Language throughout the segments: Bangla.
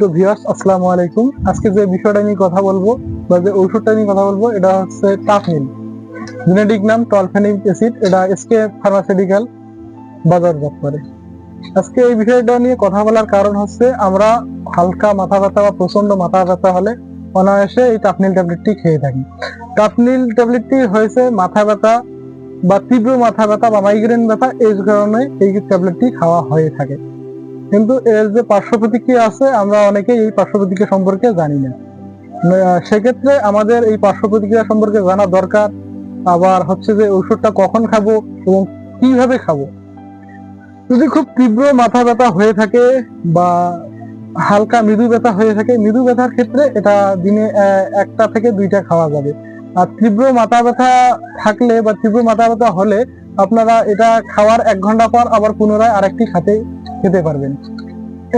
তো ভিউয়ার্স আসসালামু আলাইকুম। আজকে যে বিষয়টা কথা বলব বা যে ঔষধটা নিয়ে কথা বলব, এটা হচ্ছে জেনেটিক নাম টলফেনিক অ্যাসিড, এটা এসকে ফার্মাসিউটিক্যাল করে। আজকে এই বিষয়টা নিয়ে কথা বলার কারণ হচ্ছে আমরা হালকা মাথা ব্যথা বা প্রচণ্ড মাথা ব্যথা হলে অনায়াসে এই টাফনিল ট্যাবলেটটি খেয়ে থাকি। টাফনিল ট্যাবলেটটি হয়েছে মাথা ব্যথা বা তীব্র মাথা ব্যথা বা মাইগ্রেন ব্যথা, এই কারণে এই ট্যাবলেটটি খাওয়া হয়ে থাকে। কিন্তু এর যে পার্শ্ব প্রতিক্রিয়া আছে, আমরা অনেকেই এই পার্শ্ব প্রতিক্রিয়া সম্পর্কে জানি না। সেক্ষেত্রে আমাদের এই পার্শ্ব প্রতিক্রিয়া সম্পর্কে জানা দরকার। আবার হচ্ছে যে ওষুধটা কখন খাব এবং কীভাবে খাব। যদি খুব তীব্র মাথা ব্যথা হয়ে থাকে বা হালকা মৃদু ব্যথা হয়ে থাকে, মৃদু ব্যথার ক্ষেত্রে এটা দিনে একটা থেকে দুইটা খাওয়া যাবে। আর তীব্র মাথা ব্যথা থাকলে বা তীব্র মাথা ব্যথা হলে আপনারা এটা খাওয়ার এক ঘণ্টা পর আবার পুনরায় আরেকটি খাতে খেতে পারবেন।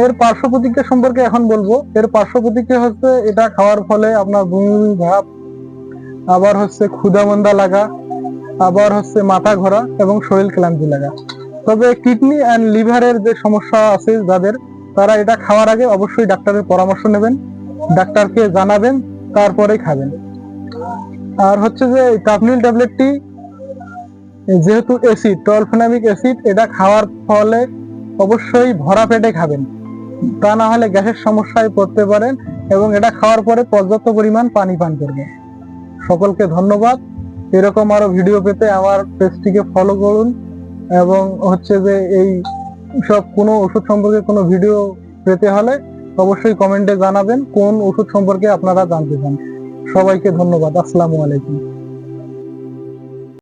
এর পার্শ্ব প্রতিক্রিয়া সম্পর্কে এখন বলব। এর পার্শ্ব প্রতিক্রিয়া হচ্ছে এটা খাওয়ার ফলে আপনার বমি, ভাব, আবার হচ্ছে ক্ষুধামন্দা লাগা, আবার হচ্ছে মাথা ঘোরা এবং শরীর ক্লান্তি লাগা। তবে কিডনি অ্যান্ড লিভারের যে সমস্যা আছে যাদের, তারা এটা খাওয়ার আগে অবশ্যই ডাক্তারের পরামর্শ নেবেন, ডাক্তারকে জানাবেন, তারপরেই খাবেন। আর হচ্ছে যে টাফনিল ট্যাবলেটটি, যেহেতু অ্যাসিড টলফেনামিক অ্যাসিড এটা খাওয়ার ফলে অবশ্যই ভরা পেটে খাবেন। তা না হলে গ্যাসের সমস্যায় পড়তে পারেন এবং এটা খাওয়ার পরে পর্যাপ্ত পরিমাণ পানি পান করবেন। সকলকে ধন্যবাদ। এরকম আরও ভিডিও পেতে আমার পেজটিকে ফলো করুন এবং হচ্ছে যে এই সব কোনো ওষুধ সম্পর্কে কোনো ভিডিও পেতে হলে অবশ্যই কমেন্টে জানাবেন কোন ওষুধ সম্পর্কে আপনারা জানতে চান। সবাইকে ধন্যবাদ। আসসালামু আলাইকুম।